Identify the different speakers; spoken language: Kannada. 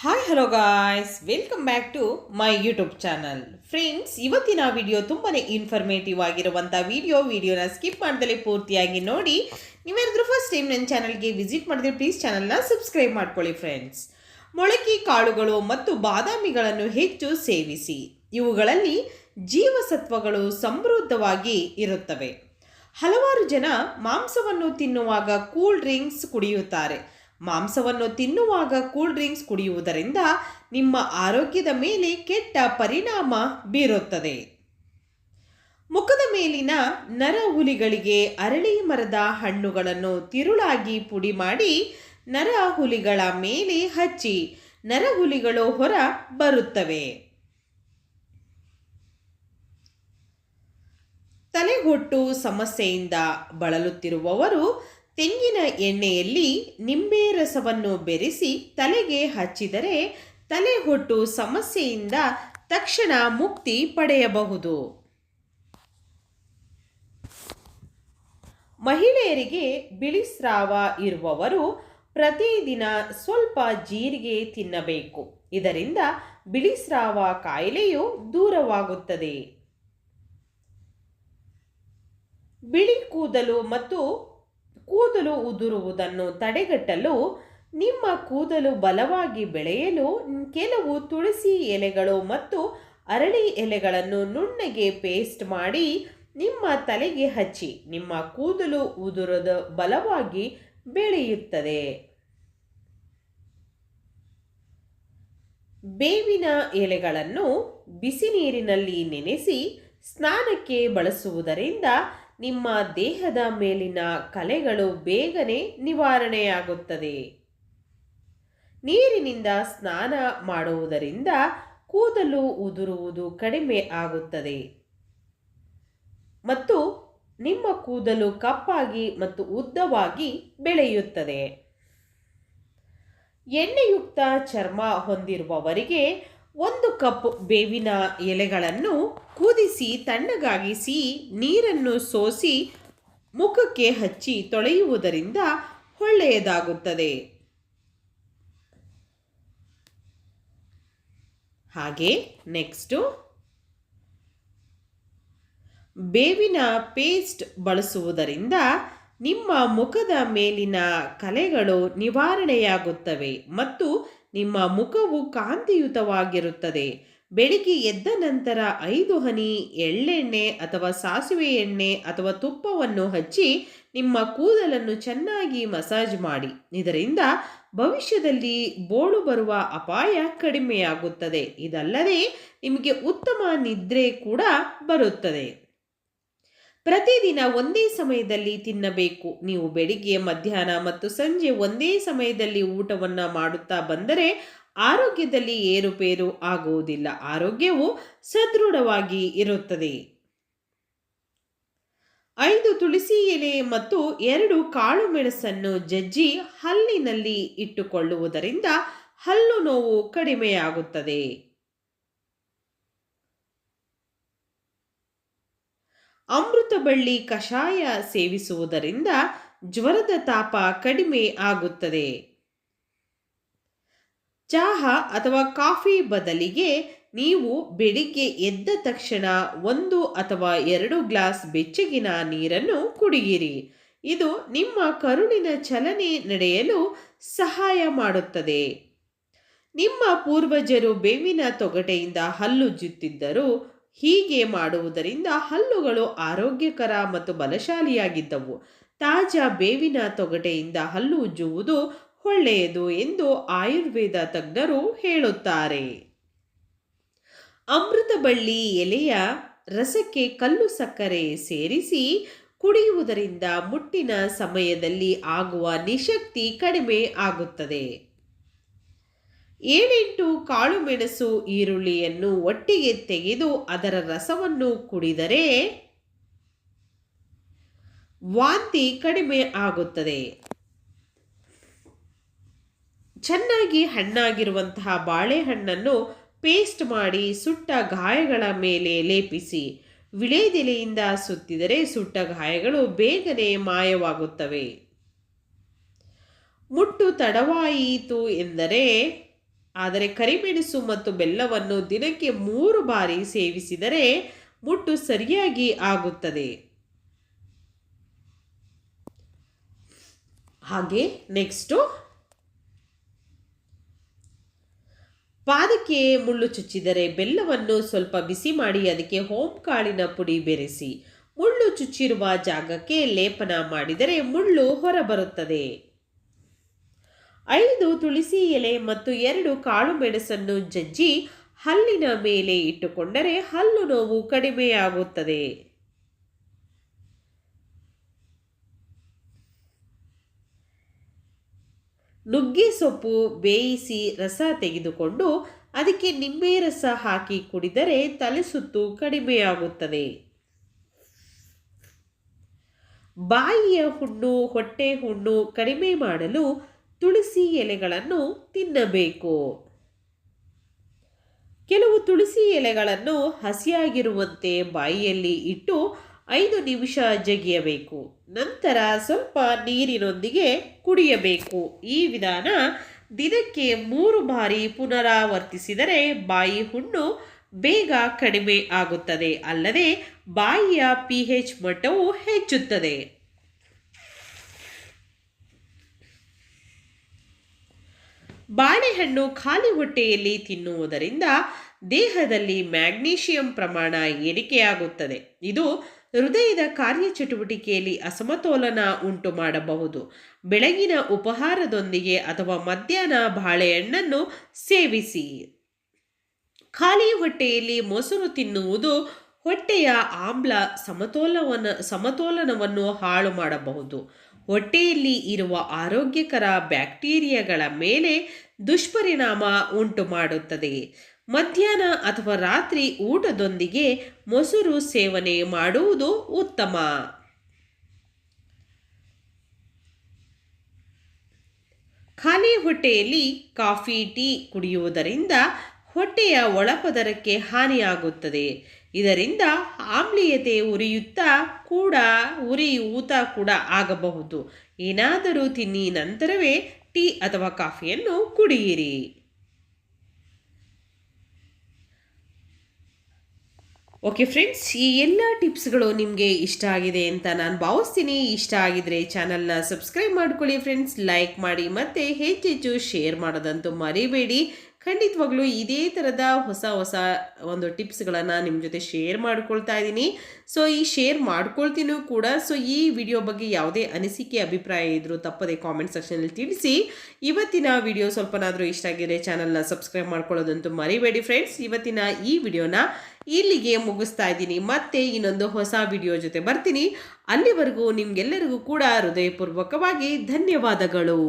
Speaker 1: Hi hello guys welcome back to my YouTube channel friends ಇವತ್ತಿನ ವಿಡಿಯೋ ತುಂಬಾ ಇನ್ಫಾರ್ಮೇಟಿವ್ ಆಗಿರುವಂಥ ವಿಡಿಯೋ ವಿಡಿಯೋನ ಸ್ಕಿಪ್ ಮಾಡ್ದಲೇ ಪೂರ್ತಿಯಾಗಿ ನೋಡಿ. ನೀವೇನಾದರೂ ಫಸ್ಟ್ ಟೈಮ್ ನನ್ನ ಚಾನಲ್ಗೆ ವಿಸಿಟ್ ಮಾಡಿದ್ರೆ ಪ್ಲೀಸ್ ಚಾನಲ್ನ ಸಬ್ಸ್ಕ್ರೈಬ್ ಮಾಡ್ಕೊಳ್ಳಿ ಫ್ರೆಂಡ್ಸ್ ಮೊಳಕೆ ಕಾಳುಗಳು ಮತ್ತು ಬಾದಾಮಿಗಳನ್ನು ಹೆಚ್ಚು ಸೇವಿಸಿ. ಇವುಗಳಲ್ಲಿ ಜೀವಸತ್ವಗಳು ಸಮೃದ್ಧವಾಗಿ ಇರುತ್ತವೆ. ಹಲವಾರು ಜನ ಮಾಂಸವನ್ನು ತಿನ್ನುವಾಗ ಕೂಲ್ ಡ್ರಿಂಕ್ಸ್ ಕುಡಿಯುತ್ತಾರೆ. ಮಾಂಸವನ್ನು ತಿನ್ನುವಾಗ ಕೂಲ್ ಡ್ರಿಂಕ್ಸ್ ಕುಡಿಯುವುದರಿಂದ ನಿಮ್ಮ ಆರೋಗ್ಯದ ಮೇಲೆ ಕೆಟ್ಟ ಪರಿಣಾಮ ಬೀರುತ್ತದೆ. ಮುಖದ ಮೇಲಿನ ನರ ಹುಲಿಗಳಿಗೆ ಅರಳಿ ಮರದ ಹಣ್ಣುಗಳನ್ನು ತಿರುಳಾಗಿ ಪುಡಿ ಮಾಡಿ ನರ ಹುಲಿಗಳ ಮೇಲೆ ಹಚ್ಚಿ ನರಹುಲಿಗಳು ಹೊರ ಬರುತ್ತವೆ. ತಲೆಗೊಟ್ಟು ಸಮಸ್ಯೆಯಿಂದ ಬಳಲುತ್ತಿರುವವರು ತೆಂಗಿನ ಎಣ್ಣೆಯಲ್ಲಿ ನಿಂಬೆ ರಸವನ್ನು ಬೆರೆಸಿ ತಲೆಗೆ ಹಚ್ಚಿದರೆ ತಲೆ ಹೊಟ್ಟು ಸಮಸ್ಯೆಯಿಂದ ತಕ್ಷಣ ಮುಕ್ತಿ ಪಡೆಯಬಹುದು. ಮಹಿಳೆಯರಿಗೆ ಬಿಳಿ ಸ್ರಾವ ಇರುವವರು ಪ್ರತಿದಿನ ಸ್ವಲ್ಪ ಜೀರಿಗೆ ತಿನ್ನಬೇಕು. ಇದರಿಂದ ಬಿಳಿ ಸ್ರಾವ ಕಾಯಿಲೆಯು ದೂರವಾಗುತ್ತದೆ. ಬಿಳಿ ಕೂದಲು ಮತ್ತು ಕೂದಲು ಉದುರುವುದನ್ನು ತಡೆಗಟ್ಟಲು, ನಿಮ್ಮ ಕೂದಲು ಬಲವಾಗಿ ಬೆಳೆಯಲು ಕೆಲವು ತುಳಸಿ ಎಲೆಗಳು ಮತ್ತು ಅರಳಿ ಎಲೆಗಳನ್ನು ನುಣ್ಣಗೆ ಪೇಸ್ಟ್ ಮಾಡಿ ನಿಮ್ಮ ತಲೆಗೆ ಹಚ್ಚಿ, ನಿಮ್ಮ ಕೂದಲು ಉದುರದ ಬಲವಾಗಿ ಬೆಳೆಯುತ್ತದೆ. ಬೇವಿನ ಎಲೆಗಳನ್ನು ಬಿಸಿ ನೀರಿನಲ್ಲಿ ನೆನೆಸಿ ಸ್ನಾನಕ್ಕೆ ಬಳಸುವುದರಿಂದ ನಿಮ್ಮ ದೇಹದ ಮೇಲಿನ ಕಲೆಗಳು ಬೇಗನೆ ನಿವಾರಣೆಯಾಗುತ್ತದೆ. ನೀರಿನಿಂದ ಸ್ನಾನ ಮಾಡುವುದರಿಂದ ಕೂದಲು ಉದುರುವುದು ಕಡಿಮೆ ಆಗುತ್ತದೆ. ಮತ್ತು ನಿಮ್ಮ ಕೂದಲು ಕಪ್ಪಾಗಿ ಮತ್ತು ಉದ್ದವಾಗಿ ಬೆಳೆಯುತ್ತದೆ. ಎಣ್ಣೆಯುಕ್ತ ಚರ್ಮ ಹೊಂದಿರುವವರಿಗೆ ಒಂದು ಕಪ್ ಬೇವಿನ ಎಲೆಗಳನ್ನು ಕುದಿಸಿ ತಣ್ಣಗಾಗಿಸಿ ನೀರನ್ನು ಸೋಸಿ ಮುಖಕ್ಕೆ ಹಚ್ಚಿ ತೊಳೆಯುವುದರಿಂದ ಒಳ್ಳೆಯದಾಗುತ್ತದೆ. ಹಾಗೆ ನೆಕ್ಸ್ಟು ಬೇವಿನ ಪೇಸ್ಟ್ ಬಳಸುವುದರಿಂದ ನಿಮ್ಮ ಮುಖದ ಮೇಲಿನ ಕಲೆಗಳು ನಿವಾರಣೆಯಾಗುತ್ತವೆ ಮತ್ತು ನಿಮ್ಮ ಮುಖವು ಕಾಂತಿಯುತವಾಗಿರುತ್ತದೆ. ಬೆಳಿಗ್ಗೆ ಎದ್ದ ನಂತರ ಐದು ಹನಿ, ಎಳ್ಳೆಣ್ಣೆ ಅಥವಾ ಸಾಸಿವೆ ಎಣ್ಣೆ ಅಥವಾ ತುಪ್ಪವನ್ನು ಹಚ್ಚಿ ನಿಮ್ಮ ಕೂದಲನ್ನು ಚೆನ್ನಾಗಿ ಮಸಾಜ್ ಮಾಡಿ. ಇದರಿಂದ ಭವಿಷ್ಯದಲ್ಲಿ ಬೋಳು ಬರುವ ಅಪಾಯ ಕಡಿಮೆಯಾಗುತ್ತದೆ. ಇದಲ್ಲದೆ ನಿಮಗೆ ಉತ್ತಮ ನಿದ್ರೆ ಕೂಡ ಬರುತ್ತದೆ. ಪ್ರತಿದಿನ ಒಂದೇ ಸಮಯದಲ್ಲಿ ತಿನ್ನಬೇಕು. ನೀವು ಬೆಳಿಗ್ಗೆ, ಮಧ್ಯಾಹ್ನ ಮತ್ತು ಸಂಜೆ ಒಂದೇ ಸಮಯದಲ್ಲಿ ಊಟವನ್ನು ಮಾಡುತ್ತಾ ಬಂದರೆ ಆರೋಗ್ಯದಲ್ಲಿ ಏರುಪೇರು ಆಗುವುದಿಲ್ಲ. ಆರೋಗ್ಯವು ಸದೃಢವಾಗಿ ಇರುತ್ತದೆ. ಐದು ತುಳಸಿ ಎಲೆ ಮತ್ತು ಎರಡು ಕಾಳು ಮೆಣಸನ್ನು ಜಜ್ಜಿ ಹಲ್ಲಿನಲ್ಲಿ ಇಟ್ಟುಕೊಳ್ಳುವುದರಿಂದ ಹಲ್ಲು ನೋವು ಕಡಿಮೆಯಾಗುತ್ತದೆ. ಅಮೃತ ಬಳ್ಳಿ ಕಷಾಯ ಸೇವಿಸುವುದರಿಂದ ಜ್ವರದ ತಾಪ ಕಡಿಮೆ ಆಗುತ್ತದೆ. ಚಹಾ ಅಥವಾ ಕಾಫಿ ಬದಲಿಗೆ ನೀವು ಬೆಳಿಗ್ಗೆ ಎದ್ದ ತಕ್ಷಣ ಒಂದು ಅಥವಾ ಎರಡು ಗ್ಲಾಸ್ ಬೆಚ್ಚಗಿನ ನೀರನ್ನು ಕುಡಿಯಿರಿ. ಇದು ನಿಮ್ಮ ಕರುಳಿನ ಚಲನೆ ನಡೆಯಲು ಸಹಾಯ ಮಾಡುತ್ತದೆ. ನಿಮ್ಮ ಪೂರ್ವಜರು ಬೇವಿನ ತೊಗಟೆಯಿಂದ ಹಲ್ಲುಜ್ಜುತ್ತಿದ್ದರು ಹೀಗೆ ಮಾಡುವುದರಿಂದ ಹಲ್ಲುಗಳು ಆರೋಗ್ಯಕರ ಮತ್ತು ಬಲಶಾಲಿಯಾಗಿದ್ದವು. ತಾಜಾ ಬೇವಿನ ತೊಗಟೆಯಿಂದ ಹಲ್ಲು ಉಜ್ಜುವುದು ಒಳ್ಳೆಯದು ಎಂದು ಆಯುರ್ವೇದ ತಜ್ಞರು ಹೇಳುತ್ತಾರೆ. ಅಮೃತ ಬಳ್ಳಿ ಎಲೆಯ ರಸಕ್ಕೆ ಕಲ್ಲು ಸಕ್ಕರೆ ಸೇರಿಸಿ ಕುಡಿಯುವುದರಿಂದ ಮುಟ್ಟಿನ ಸಮಯದಲ್ಲಿ ಆಗುವ ನಿಶಕ್ತಿ ಕಡಿಮೆ ಆಗುತ್ತದೆ. ಏಳೆಂಟು ಕಾಳು ಮೆಣಸು ಈರುಳ್ಳಿಯನ್ನು ಒಟ್ಟಿಗೆ ತೆಗೆದು ಅದರ ರಸವನ್ನು ಕುಡಿದರೆ ವಾಂತಿ ಕಡಿಮೆ ಆಗುತ್ತದೆ. ಚೆನ್ನಾಗಿ ಹಣ್ಣಾಗಿರುವಂತಹ ಬಾಳೆಹಣ್ಣನ್ನು ಪೇಸ್ಟ್ ಮಾಡಿ ಸುಟ್ಟ ಗಾಯಗಳ ಮೇಲೆ ಲೇಪಿಸಿ, ವಿಳೆದೆಲೆಯಿಂದ ಸುತ್ತಿದರೆ ಸುಟ್ಟ ಗಾಯಗಳು ಬೇಗನೆ ಮಾಯವಾಗುತ್ತವೆ. ಮುಟ್ಟು ತಡವಾಯಿತು ಎಂದರೆ ಆದರೆ ಕರಿಮೆಣಸು ಮತ್ತು ಬೆಲ್ಲವನ್ನು ದಿನಕ್ಕೆ ಮೂರು ಬಾರಿ ಸೇವಿಸಿದರೆ ಮುಟ್ಟು ಸರಿಯಾಗಿ ಆಗುತ್ತದೆ. ಹಾಗೆ ನೆಕ್ಸ್ಟು ಪಾದಕ್ಕೆ ಮುಳ್ಳು ಚುಚ್ಚಿದರೆ ಬೆಲ್ಲವನ್ನು ಸ್ವಲ್ಪ ಬಿಸಿ ಮಾಡಿ ಅದಕ್ಕೆ ಹೋಮ್ ಕಾಳಿನ ಪುಡಿ ಬೆರೆಸಿ ಮುಳ್ಳು ಚುಚ್ಚಿರುವ ಜಾಗಕ್ಕೆ ಲೇಪನ ಮಾಡಿದರೆ ಮುಳ್ಳು ಹೊರಬರುತ್ತದೆ. ಐದು ತುಳಸಿ ಎಲೆ ಮತ್ತು ಎರಡು ಕಾಳು ಮೆಣಸನ್ನು ಜಜ್ಜಿ ಹಲ್ಲಿನ ಮೇಲೆ ಇಟ್ಟುಕೊಂಡರೆ ಹಲ್ಲು ನೋವು ಕಡಿಮೆಯಾಗುತ್ತದೆ. ನುಗ್ಗೆ ಸೊಪ್ಪು ಬೇಯಿಸಿ ರಸ ತೆಗೆದುಕೊಂಡು ಅದಕ್ಕೆ ನಿಂಬೆ ರಸ ಹಾಕಿ ಕುಡಿದರೆ ತಲೆಸುತ್ತು ಕಡಿಮೆಯಾಗುತ್ತದೆ. ಬಾಯಿಯ ಹುಣ್ಣು, ಹೊಟ್ಟೆ ಹುಣ್ಣು ಕಡಿಮೆ ಮಾಡಲು ತುಳಸಿ ಎಲೆಗಳನ್ನು ತಿನ್ನಬೇಕು. ಕೆಲವು ತುಳಸಿ ಎಲೆಗಳನ್ನು ಹಸಿಯಾಗಿರುವಂತೆ ಬಾಯಿಯಲ್ಲಿ ಇಟ್ಟು ಐದು ನಿಮಿಷ ಜಗಿಯಬೇಕು. ನಂತರ ಸ್ವಲ್ಪ ನೀರಿನೊಂದಿಗೆ ಕುಡಿಯಬೇಕು. ಈ ವಿಧಾನ ದಿನಕ್ಕೆ ಮೂರು ಬಾರಿ ಪುನರಾವರ್ತಿಸಿದರೆ ಬಾಯಿ ಹುಣ್ಣು ಬೇಗ ಕಡಿಮೆ ಆಗುತ್ತದೆ. ಅಲ್ಲದೆ ಬಾಯಿಯ ಪಿ ಎಚ್ ಮಟ್ಟವು ಹೆಚ್ಚುತ್ತದೆ. ಬಾಳೆಹಣ್ಣು ಖಾಲಿ ಹೊಟ್ಟೆಯಲ್ಲಿ ತಿನ್ನುವುದರಿಂದ ದೇಹದಲ್ಲಿ ಮ್ಯಾಗ್ನೀಷಿಯಂ ಪ್ರಮಾಣ ಏರಿಕೆಯಾಗುತ್ತದೆ. ಇದು ಹೃದಯದ ಕಾರ್ಯಚಟುವಟಿಕೆಯಲ್ಲಿ ಅಸಮತೋಲನ ಉಂಟು ಮಾಡಬಹುದು. ಬೆಳಗಿನ ಉಪಹಾರದೊಂದಿಗೆ ಅಥವಾ ಮಧ್ಯಾಹ್ನ ಬಾಳೆಹಣ್ಣನ್ನು ಸೇವಿಸಿ. ಖಾಲಿ ಹೊಟ್ಟೆಯಲ್ಲಿ ಮೊಸರು ತಿನ್ನುವುದು ಹೊಟ್ಟೆಯ ಆಮ್ಲ ಸಮತೋಲವನ್ನು ಸಮತೋಲನವನ್ನು ಹಾಳು ಮಾಡಬಹುದು. ಹೊಟ್ಟೆಯಲ್ಲಿ ಇರುವ ಆರೋಗ್ಯಕರ ಬ್ಯಾಕ್ಟೀರಿಯಾಗಳ ಮೇಲೆ ದುಷ್ಪರಿಣಾಮ ಉಂಟು ಮಾಡುತ್ತದೆ ಮಧ್ಯಾಹ್ನ ಅಥವಾ ರಾತ್ರಿ ಊಟದೊಂದಿಗೆ ಮೊಸರು ಸೇವನೆ ಮಾಡುವುದು ಉತ್ತಮ. ಖಾಲಿ ಹೊಟ್ಟೆಯಲ್ಲಿ ಕಾಫಿ, ಟೀ ಕುಡಿಯುವುದರಿಂದ ಹೊಟ್ಟೆಯ ಒಳಪದರಕ್ಕೆ ಹಾನಿಯಾಗುತ್ತದೆ. ಇದರಿಂದ ಆಮ್ಲೀಯತೆ ಉರಿಯುತ್ತಾ ಕೂಡ ಉರಿಯೂತ ಕೂಡ ಆಗಬಹುದು. ಏನಾದರೂ ತಿನ್ನಿ ನಂತರವೇ ಟೀ ಅಥವಾ ಕಾಫಿಯನ್ನು ಕುಡಿಯಿರಿ. ಓಕೆ ಫ್ರೆಂಡ್ಸ್, ಈ ಎಲ್ಲ ಟಿಪ್ಸ್ಗಳು ನಿಮಗೆ ಇಷ್ಟ ಆಗಿದೆ ಅಂತ ನಾನು ಭಾವಿಸ್ತೀನಿ. ಇಷ್ಟ ಆಗಿದ್ರೆ ಚಾನಲ್ನ ಸಬ್ಸ್ಕ್ರೈಬ್ ಮಾಡ್ಕೊಳ್ಳಿ ಫ್ರೆಂಡ್ಸ್. ಲೈಕ್ ಮಾಡಿ ಮತ್ತು ಹೆಚ್ಚೆಚ್ಚು ಶೇರ್ ಮಾಡೋದಂತೂ ಮರಿಬೇಡಿ. ಖಂಡಿತವಾಗ್ಲೂ ಇದೇ ಥರದ ಹೊಸ ಹೊಸ ಒಂದು ಟಿಪ್ಸ್ಗಳನ್ನು ನಿಮ್ಮ ಜೊತೆ ಶೇರ್ ಮಾಡ್ಕೊಳ್ತಾ ಇದ್ದೀನಿ ಸೊ ಈ ಶೇರ್ ಮಾಡ್ಕೊಳ್ತೀನೂ ಕೂಡ ಸೊ ಈ ವಿಡಿಯೋ ಬಗ್ಗೆ ಯಾವುದೇ ಅನಿಸಿಕೆ, ಅಭಿಪ್ರಾಯ ಇದ್ದರೂ ತಪ್ಪದೆ ಕಾಮೆಂಟ್ ಸೆಕ್ಷನಲ್ಲಿ ತಿಳಿಸಿ. ಇವತ್ತಿನ ವಿಡಿಯೋ ಸ್ವಲ್ಪನಾದರೂ ಇಷ್ಟ ಆಗಿದ್ರೆ ಚಾನಲ್ನ ಸಬ್ಸ್ಕ್ರೈಬ್ ಮಾಡ್ಕೊಳ್ಳೋದಂತೂ ಮರಿಬೇಡಿ ಫ್ರೆಂಡ್ಸ್ ಇವತ್ತಿನ ಈ ವಿಡಿಯೋನ ಇಲ್ಲಿಗೆ ಮುಗಿಸ್ತಾ ಇದ್ದೀನಿ ಮತ್ತೆ ಇನ್ನೊಂದು ಹೊಸ ವಿಡಿಯೋ ಜೊತೆ ಬರ್ತೀನಿ. ಅಲ್ಲಿವರೆಗೂ ನಿಮಗೆಲ್ಲರಿಗೂ ಕೂಡ ಹೃದಯಪೂರ್ವಕವಾಗಿ ಧನ್ಯವಾದಗಳು.